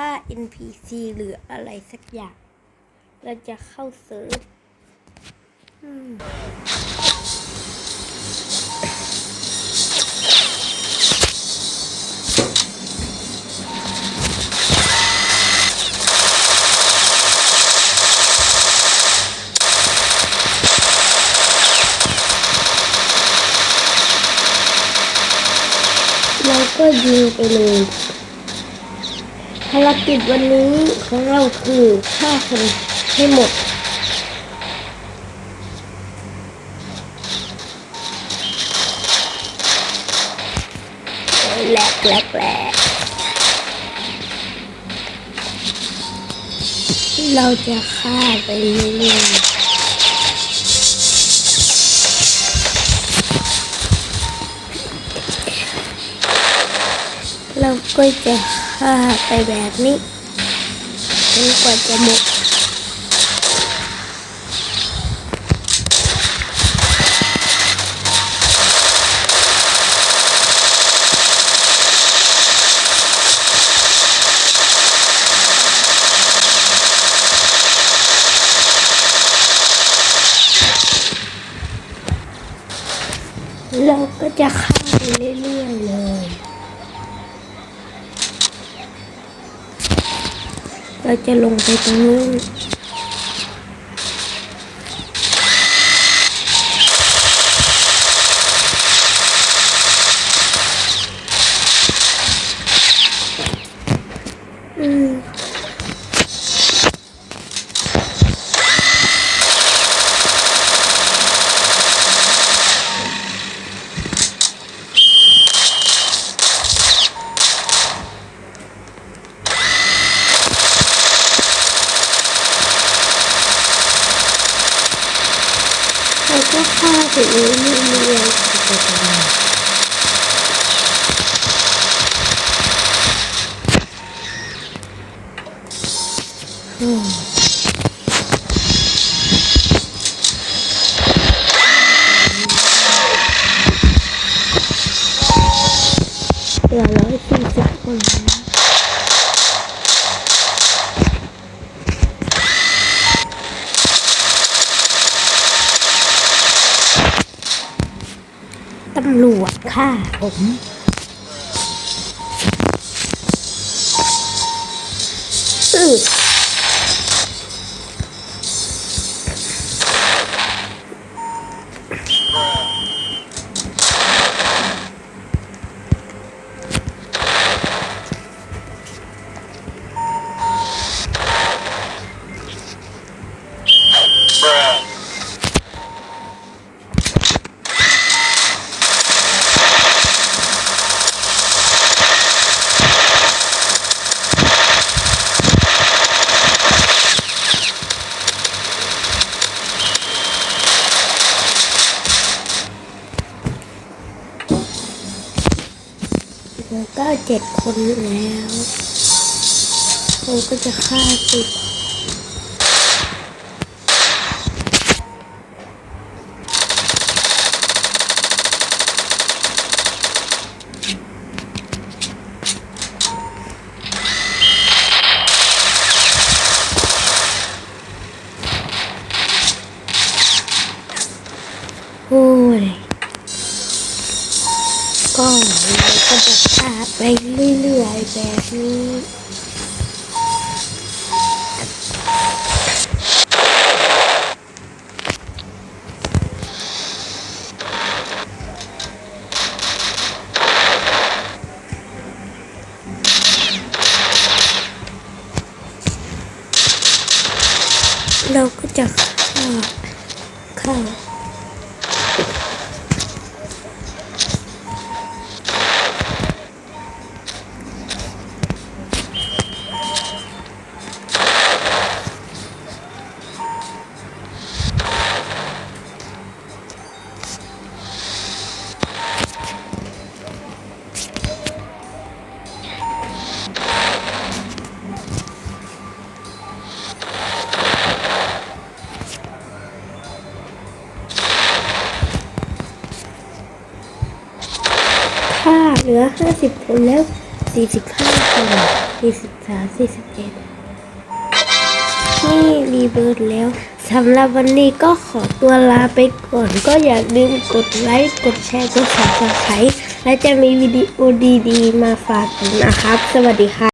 ฆ่า NPC หรืออะไรสักอย่าง เราจะเข้าเซิร์ฟอืมเราก็ยิงไปเลย ภารกิจวันนี้ของเราคือฆ่าคนให้หมด แหลกแหลกแหลกเราจะฆ่าไปเรื่อย ก็จะฆ่าไปแบบนี้จนกว่าจะหมดเราก็จะฆ่าไปเรื่อยๆเลย เราจะลงไปตรงนู้น เราก็ฆ่าไปเรื่อยๆไปกันมาอืมเหลือร้อยสี่สิบคนแล้ว ตำรวจค่ะผมอือ เหลือเก้าเจ็ดคนแล้วเราก็จะฆ่าสิบโอ้ย ก็ เราก็จะฆ่าไปเรื่อยๆแบบนี้เราก็จะฆ่าฆ่า ค่าเหลือห้าสิบคนแล้วสี่สิบห้าคนสี่สิบสามสี่สิบเอ็ดนี่รีเบิร์ดแล้วสำหรับวันนี้ก็ขอตัวลาไปก่อน ก็อย่าลืมกดไลค์กดแชร์กด subscribe และจะมีวิดีโอดีๆ มาฝากกันนะครับ สวัสดีค่ะ